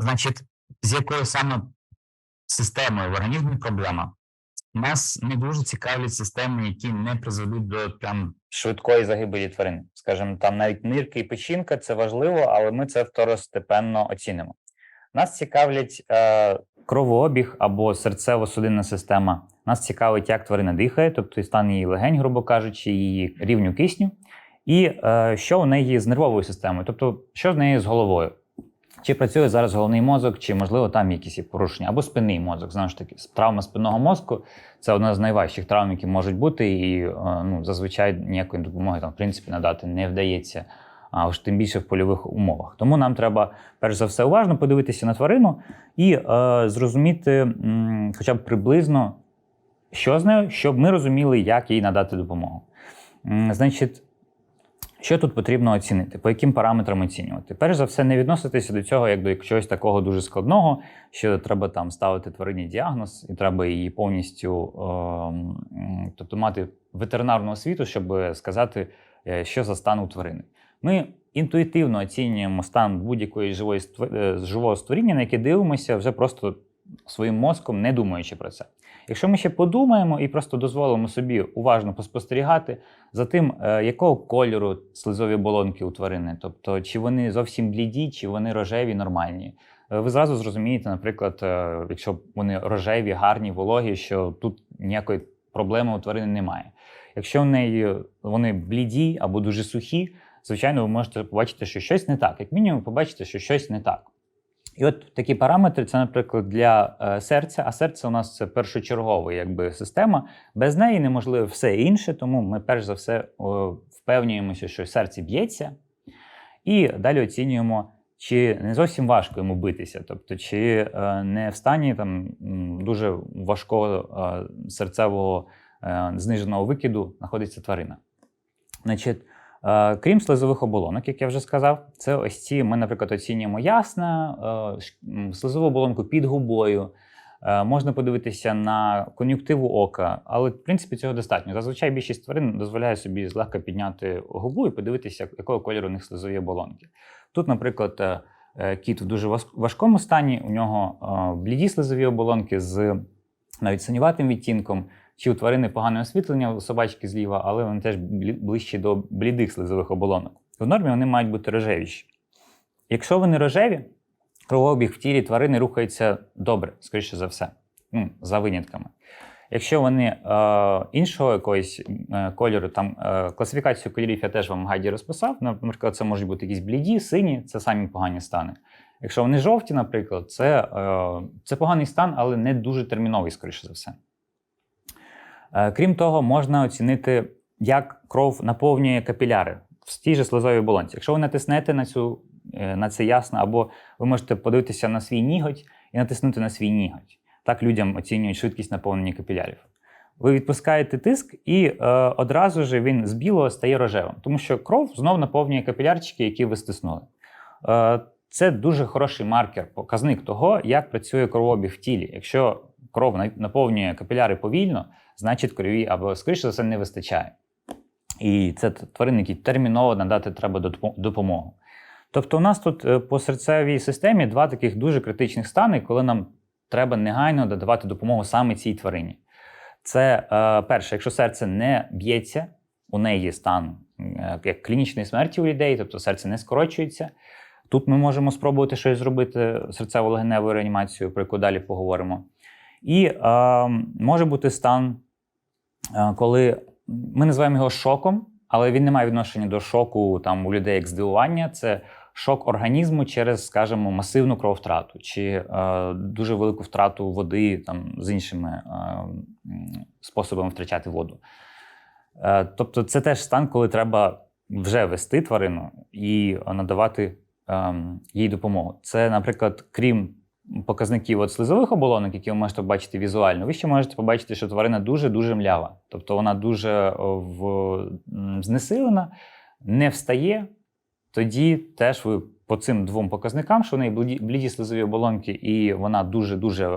Значить, з якою саме системою в організмі проблема? Нас не дуже цікавлять системи, які не призведуть до прям швидкої загибелі тварин. Скажімо, там навіть нирки і печінка це важливо, але ми це второстепенно оцінимо. Нас цікавлять е, кровообіг або серцево-судинна система. Нас цікавить, як тварина дихає, тобто стан її легень, грубо кажучи, її рівню кисню, і е, що у неї з нервовою системою, тобто що з нею з головою. Чи працює зараз головний мозок, чи можливо там якісь порушення, або спинний мозок. Знову ж таки, травма спинного мозку це одна з найважчих травм, які можуть бути, і е, ну, зазвичай ніякої допомоги там, в принципі, надати не вдається, а уж тим більше в польових умовах. Тому нам треба, перш за все, уважно подивитися на тварину і е, зрозуміти м, хоча б приблизно, що з нею, щоб ми розуміли, як їй надати допомогу. М, Значить, що тут потрібно оцінити? По яким параметрам оцінювати? Перш за все, не відноситися до цього як до чогось такого дуже складного, що треба там ставити тварині діагноз, і треба її повністю ем, тобто мати ветеринарну освіту, щоб сказати, е, що за стан у тварини. Ми інтуїтивно оцінюємо стан будь-якої живої е, живого створіння, на яке дивимося вже просто своїм мозком, не думаючи про це. Якщо ми ще подумаємо і просто дозволимо собі уважно поспостерігати за тим, е, якого кольору слизові оболонки у тварини, тобто чи вони зовсім бліді, чи вони рожеві, нормальні. Е, Ви зразу зрозумієте, наприклад, е, якщо вони рожеві, гарні, вологі, що тут ніякої проблеми у тварини немає. Якщо в неї вони бліді або дуже сухі, звичайно, ви можете побачити, що щось не так. Як мінімум, побачите, що щось не так. І от такі параметри це, наприклад, для е, серця, а серце у нас це першочергова якби, система. Без неї неможливо все інше, тому ми перш за все впевнюємося, що серце б'ється, і далі оцінюємо, чи не зовсім важко йому битися, тобто, чи е, не в стані там, дуже важкого е, серцевого зниженого викиду знаходиться тварина. Значить, Крім слизових оболонок, як я вже сказав, це ось ці ми, наприклад, оцінюємо ясна, е, слизову оболонку під губою. Е, Можна подивитися на кон'юктиву ока, але в принципі цього достатньо. Зазвичай більшість тварин дозволяє собі злегка підняти губу і подивитися, якого кольору у них слизові оболонки. Тут, наприклад, е, е, кіт в дуже важкому стані, у нього е, бліді слизові оболонки з навіть синюватим відтінком. Чи у тварини погане освітлення у собачки зліва, але вони теж ближчі до блідих слизових оболонок. В нормі вони мають бути рожевіші. Якщо вони рожеві, кровообіг в тілі тварини рухається добре, скоріше за все, ну, за винятками. Якщо вони е, іншого якогось е, кольору, там е, класифікацію кольорів я теж вам в гайді розписав. Наприклад, це можуть бути якісь бліді, сині, це самі погані стани. Якщо вони жовті, наприклад, це, е, це поганий стан, але не дуже терміновий, скоріше за все. Е, Крім того, можна оцінити, як кров наповнює капіляри в тій же слизовій оболонці. Якщо ви натиснете на, цю, е, на це ясно, або ви можете подивитися на свій ніготь і натиснути на свій ніготь. Так людям оцінюють швидкість наповнення капілярів. Ви відпускаєте тиск, і е, одразу ж він з білого стає рожевим, тому що кров знов наповнює капілярчики, які ви стиснули. Е, це дуже хороший маркер, показник того, як працює кровообіг в тілі. Якщо кров наповнює капіляри повільно, значить крові або скоріше за все не вистачає. І це тварини, які терміново надати треба допомогу. Тобто, у нас тут е, по серцевій системі два таких дуже критичних стани, коли нам треба негайно додавати допомогу саме цій тварині. Це е, перше, якщо серце не б'ється, у неї стан е, як клінічної смерті у людей, тобто серце не скорочується. Тут ми можемо спробувати щось зробити серцево-легеневу реанімацію, про яку далі поговоримо. І е, може бути стан, е, коли ми називаємо його шоком, але він не має відношення до шоку там, у людей як здивування. Це шок організму через, скажімо, масивну крововтрату чи е, дуже велику втрату води там, з іншими е, способами втрачати воду. Е, тобто, це теж стан, коли треба вже вести тварину і надавати ем, їй допомогу. Це, наприклад, крім показників от слизових оболонок, які ви можете побачити візуально, ви ще можете побачити, що тварина дуже-дуже млява. Тобто вона дуже в, знесилена, не встає. Тоді теж ви по цим двом показникам, що в неї бліді, слизові оболонки, і вона дуже-дуже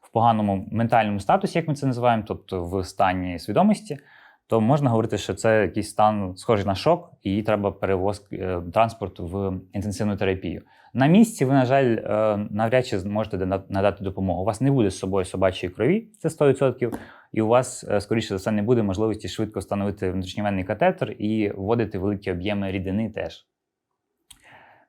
в поганому ментальному статусі, як ми це називаємо, тобто в стані свідомості, то можна говорити, що це якийсь стан схожий на шок, і їй треба перевоз е, транспорт в інтенсивну терапію. На місці ви, на жаль, е, навряд чи зможете надати допомогу. У вас не буде з собою собачої крові, це 100%, і у вас, е, скоріше за все, не буде можливості швидко встановити внутрішньовенний катетер і вводити великі об'єми рідини теж.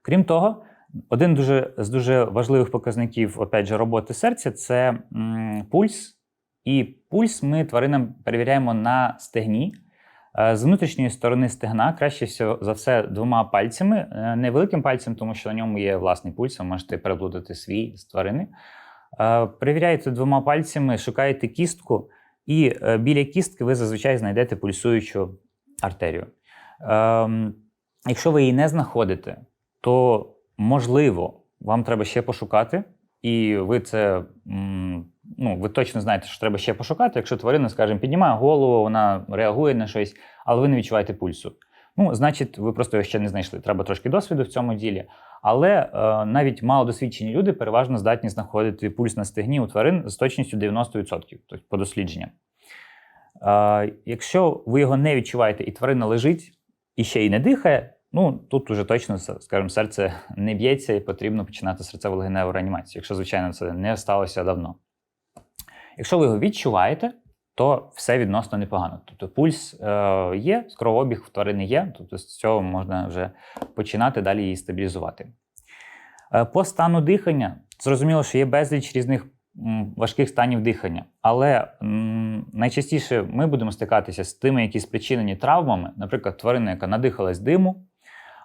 Крім того, один дуже, з дуже важливих показників опять же, роботи серця це м, пульс. І пульс ми тваринам перевіряємо на стегні. Е, З внутрішньої сторони стегна краще за все двома пальцями, Е, не великим пальцем, тому що на ньому є власний пульс, ви можете переплутати свій з тварини. Е, Перевіряєте двома пальцями, шукаєте кістку, і біля кістки ви зазвичай знайдете пульсуючу артерію. Ем, Якщо ви її не знаходите, то можливо, вам треба ще пошукати, і ви це ну, ви точно знаєте, що треба ще пошукати. Якщо тварина, скажімо, піднімає голову, вона реагує на щось, але ви не відчуваєте пульсу. Ну, значить, ви просто його ще не знайшли. Треба трошки досвіду в цьому ділі. Але е, навіть малодосвідчені люди переважно здатні знаходити пульс на стегні у тварин з точністю 90%, тобто по дослідженням. Е, якщо ви його не відчуваєте, і тварина лежить і ще й не дихає, ну тут уже точно, скажімо, серце не б'ється і потрібно починати серцево-легеневу реанімацію, якщо, звичайно, це не сталося давно. Якщо ви його відчуваєте, то все відносно непогано. Тобто пульс е, є, кровообіг в тварини є, тобто з цього можна вже починати далі її стабілізувати. Е, по стану дихання, зрозуміло, що є безліч різних м, важких станів дихання, але м, найчастіше ми будемо стикатися з тими, які спричинені травмами, наприклад, тварина, яка надихалась диму.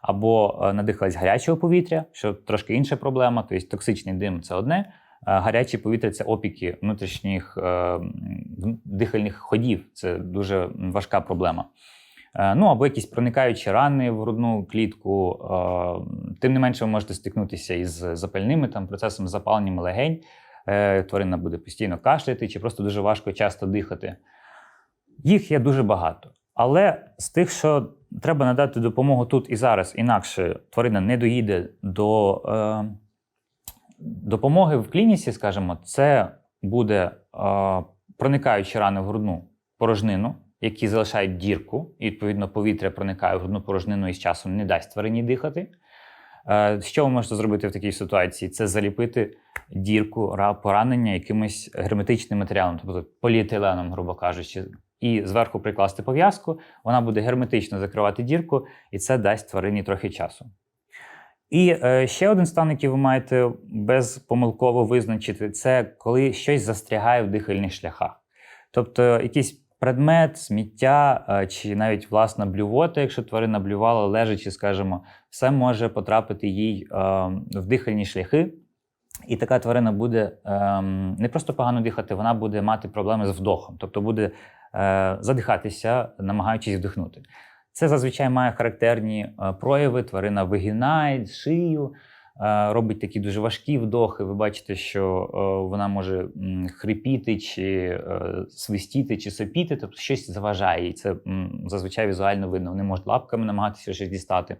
Або е, надихалась гарячого повітря, що трошки інша проблема. Тобто токсичний дим це одне, а гаряче повітря це опіки внутрішніх е, дихальних ходів. Це дуже важка проблема. Е, Ну або якісь проникаючі рани в грудну клітку. Е, Тим не менше, ви можете стикнутися із запальними там процесом запалення легень. Е, Тварина буде постійно кашляти, чи просто дуже важко часто дихати. Їх є дуже багато. Але з тих, що треба надати допомогу тут і зараз, інакше тварина не доїде до е, допомоги в клініці, скажімо, це буде е, проникаючі рани в грудну порожнину, які залишають дірку, і відповідно повітря проникає в грудну порожнину і з часом не дасть тварині дихати. Е, Що ви можете зробити в такій ситуації? Це заліпити дірку поранення якимось герметичним матеріалом, тобто поліетиленом, грубо кажучи, і зверху прикласти пов'язку, вона буде герметично закривати дірку, і це дасть тварині трохи часу. І е, ще один стан, який ви маєте безпомилково визначити, це коли щось застрягає в дихальних шляхах. Тобто якийсь предмет, сміття е, чи навіть власна блювота, якщо тварина блювала, лежачи, скажімо, все може потрапити їй е, в дихальні шляхи. І така тварина буде ем, не просто погано дихати, вона буде мати проблеми з вдохом, тобто буде задихатися, намагаючись вдихнути. Це зазвичай має характерні е, прояви. Тварина вигинає шию, е, робить такі дуже важкі вдохи. Ви бачите, що е, вона може хрипіти, чи свистіти, чи сопіти, тобто щось заважає їй. Це зазвичай візуально видно. Вони можуть лапками намагатися щось дістати.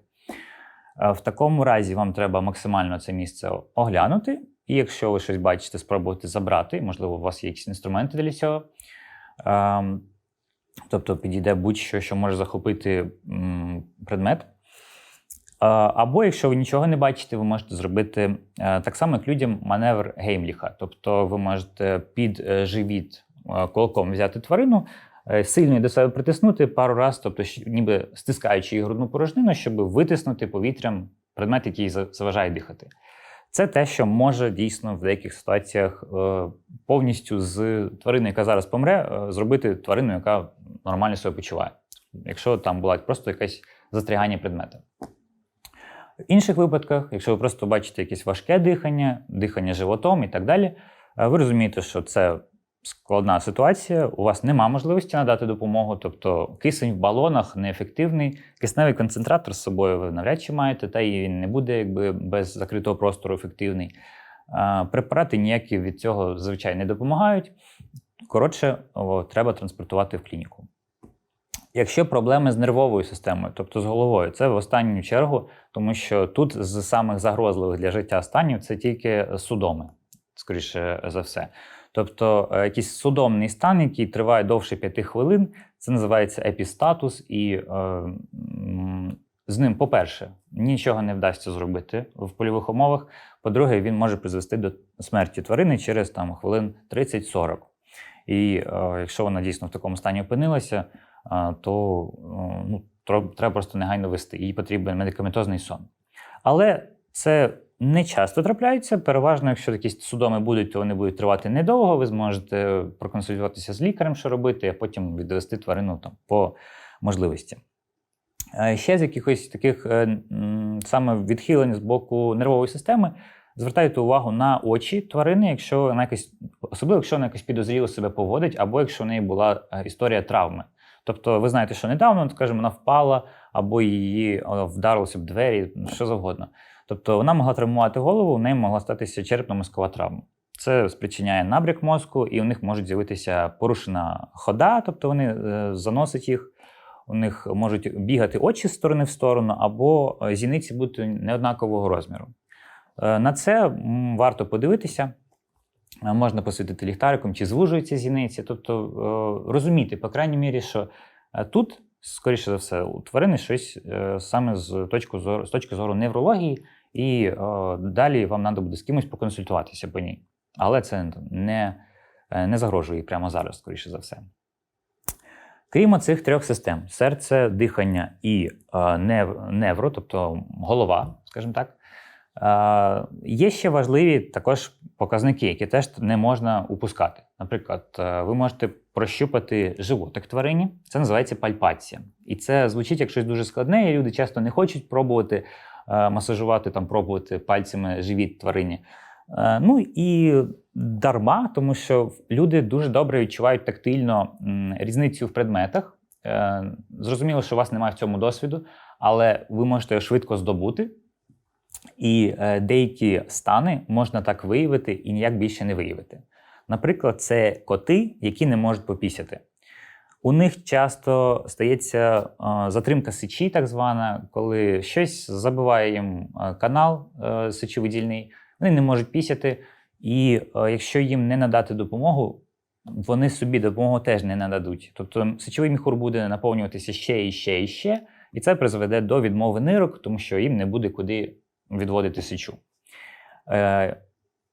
В такому разі вам треба максимально це місце оглянути. І якщо ви щось бачите, спробувати забрати, можливо, у вас є якісь інструменти для цього. Тобто підійде будь-що, що може захопити предмет. Або якщо ви нічого не бачите, ви можете зробити е, так само, як людям, маневр Геймліха. Тобто ви можете під е, живіт е, кулаком взяти тварину, сильно до себе притиснути пару разів, тобто ніби стискаючи її грудну порожнину, щоб витиснути повітрям предмет, який заважає дихати. Це те, що може дійсно в деяких ситуаціях повністю з тварини, яка зараз помре, зробити тварину, яка нормально себе почуває. Якщо там була просто якесь застрягання предмета. В інших випадках, якщо ви просто бачите якесь важке дихання, дихання животом і так далі, е, ви розумієте, що це складна ситуація, у вас нема можливості надати допомогу, тобто кисень в балонах неефективний, кисневий концентратор з собою ви навряд чи маєте, та і він не буде якби без закритого простору ефективний. Препарати ніякі від цього зазвичай не допомагають. Коротше, треба транспортувати в клініку. Якщо проблеми з нервовою системою, тобто з головою, це в останню чергу, тому що тут з самих загрозливих для життя станів це тільки судоми, скоріше за все. Тобто е, якийсь судомний стан, який триває довше 5 хвилин, це називається епістатус, і е, з ним, по-перше, нічого не вдасться зробити в польових умовах. По-друге, він може призвести до смерті тварини через там, хвилин 30-40. І е, якщо вона дійсно в такому стані опинилася, то е, ну, треба просто негайно вести. Їй потрібен медикаментозний сон. Але це не часто трапляється. Переважно, якщо якісь судоми будуть, то вони будуть тривати недовго. Ви зможете проконсультуватися з лікарем, що робити, а потім відвести тварину там, по можливості. Ще з якихось таких е, саме відхилень з боку нервової системи звертайте увагу на очі тварини, якщо вона якось, особливо якщо вона якось підозріло себе поводить, або якщо в неї була е, історія травми. Тобто, ви знаєте, що недавно, скажімо, вона впала, або її вдарилося в двері, що завгодно. Тобто вона могла травмувати голову, у неї могла статися черепно-мозкова травма. Це спричиняє набряк мозку, і у них можуть з'явитися порушена хода, тобто вони е, заносять їх, у них можуть бігати очі з сторони в сторону, або е, зіниці бути неоднакового розміру. Е, На це варто подивитися. Можна посвітити ліхтариком, чи звужуються зіниці, тобто розуміти, по крайній мірі, що е, тут, скоріше за все, у тварини щось е, саме з точки зору, з точки зору неврології, і далі вам треба буде з кимось поконсультуватися по ній. Але це не, е, не загрожує прямо зараз, скоріше за все. Крім цих трьох систем: серце, дихання і нев- невро, тобто голова, скажімо так. Є ще важливі також показники, які теж не можна упускати. Наприклад, е, ви можете прощупати животик тварині, це називається пальпація. І це звучить як щось дуже складне, і люди часто не хочуть пробувати е, масажувати, там, пробувати пальцями живіт тварині. Е, Ну і дарма, тому що люди дуже добре відчувають тактильно різницю в предметах. Зрозуміло, що у вас немає в цьому досвіду, але ви можете швидко здобути. І е, деякі стани можна так виявити і ніяк більше не виявити. Наприклад, це коти, які не можуть попісяти. У них часто стається е, затримка сечі, так звана, коли щось забиває їм е, канал сечовидільний, вони не можуть пісяти. І якщо їм не надати допомогу, вони собі допомогу теж не нададуть. Тобто сечовий міхур буде наповнюватися ще і ще і ще, і це призведе до відмови нирок, тому що їм не буде куди відводити сечу. Е,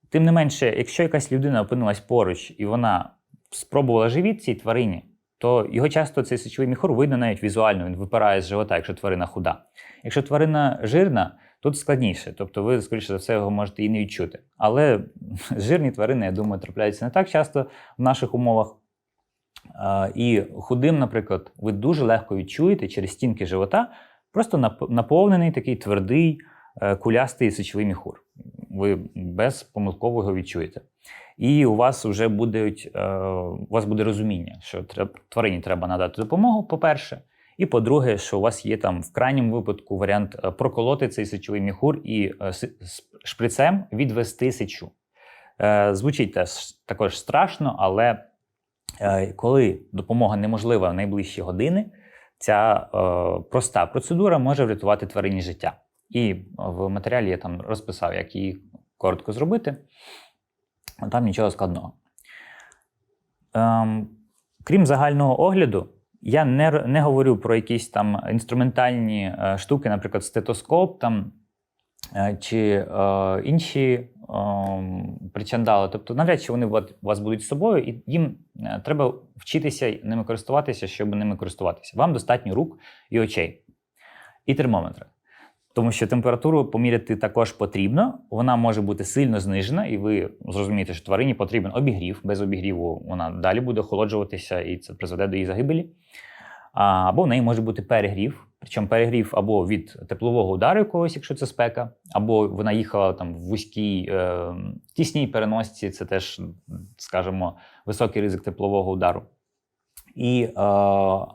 тим не менше, якщо якась людина опинилась поруч і вона спробувала живіт цій тварині, то його часто цей сечовий міхур видно навіть візуально, він випирає з живота, якщо тварина худа. Якщо тварина жирна, тут складніше, тобто ви, скоріше за все, його можете і не відчути. Але жирні тварини, я думаю, трапляються не так часто в наших умовах. І худим, наприклад, ви дуже легко відчуєте через стінки живота, просто наповнений такий твердий, е, кулястий сечовий міхур. Ви безпомилково його відчуєте. І у вас вже будуть, е, у вас буде розуміння, що тварині треба надати допомогу, по-перше. І по-друге, що у вас є там в крайньому випадку варіант е, проколоти цей сечовий міхур і шприцем відвести сечу. Звучить також страшно, але коли допомога неможлива в найближчі години, ця проста процедура може врятувати тварині життя. І в матеріалі я там розписав, як її коротко зробити. Там нічого складного. Ем, крім загального огляду, я не, не говорю про якісь там інструментальні е, штуки, наприклад, стетоскоп там, е, чи е, інші ем, причандали. Тобто, навряд чи вони у вас- будуть з собою, і їм е, треба вчитися ними користуватися, щоб ними користуватися. Вам достатньо рук і очей, і термометра. Тому що температуру поміряти також потрібно, вона може бути сильно знижена, і ви зрозумієте, що тварині потрібен обігрів. Без обігріву вона далі буде охолоджуватися, і це призведе до її загибелі. Або в неї може бути перегрів. Причому перегрів або від теплового удару якогось, якщо це спека, або вона їхала там в вузькій е, тісній переносці, це теж, скажімо, високий ризик теплового удару. І, е,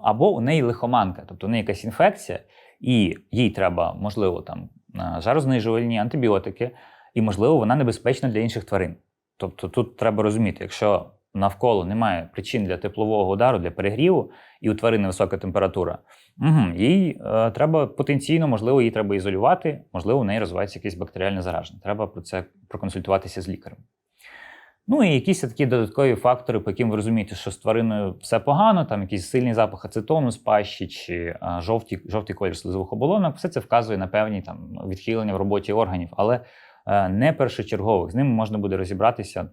або у неї лихоманка, тобто у неї якась інфекція, і їй треба, можливо, там е, жарознижувальні антибіотики, і, можливо, вона небезпечна для інших тварин. Тобто тут треба розуміти, якщо навколо немає причин для теплового удару, для перегріву, і у тварини висока температура, угу, їй е, треба потенційно, можливо, її треба ізолювати, можливо, у неї розвивається якесь бактеріальне зараження. Треба про це проконсультуватися з лікарем. Ну і якісь такі додаткові фактори, по яким ви розумієте, що з твариною все погано, там якийсь сильний запах ацетону з пащі чи а, жовті, жовтий колір слизових оболонок, все це вказує на певні там відхилення в роботі органів, але е, не першочергових. З ними можна буде розібратися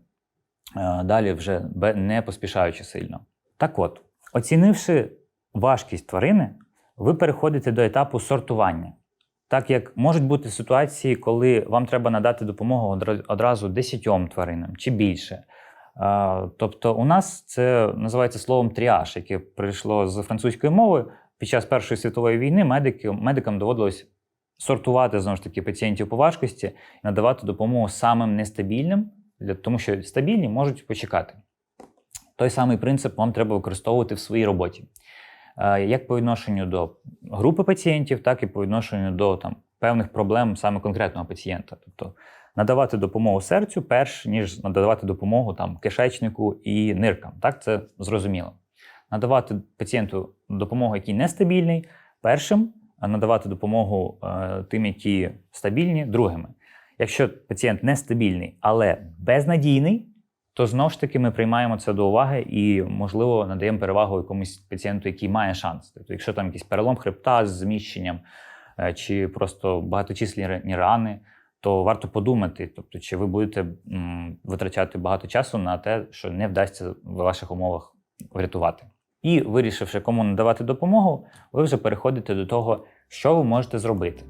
е, далі, вже не поспішаючи сильно. Так от, оцінивши важкість тварини, ви переходите до етапу сортування. Так як можуть бути ситуації, коли вам треба надати допомогу одразу 10 тваринам чи більше. Тобто, у нас це називається словом тріаж, яке прийшло з французької мови. Під час Першої світової війни медики, медикам доводилось сортувати знову ж таки пацієнтів по важкості і надавати допомогу самим нестабільним, тому що стабільні можуть почекати. Той самий принцип вам треба використовувати в своїй роботі. Е, Як по відношенню до групи пацієнтів, так і по відношенню до там, певних проблем саме конкретного пацієнта. Тобто надавати допомогу серцю, перш ніж надавати допомогу там, кишечнику і ниркам. Так, це зрозуміло. Надавати пацієнту допомогу, який нестабільний, першим, а надавати допомогу е, тим, які стабільні, другими. Якщо пацієнт нестабільний, але безнадійний, то знову ж таки ми приймаємо це до уваги і, можливо, надаємо перевагу якомусь пацієнту, який має шанс. Тобто, якщо там якийсь перелом хребта з зміщенням е, чи просто багаточисленні рани, то варто подумати, тобто, чи ви будете витрачати багато часу на те, що не вдасться в ваших умовах врятувати. І вирішивши, кому надавати допомогу, ви вже переходите до того, що ви можете зробити.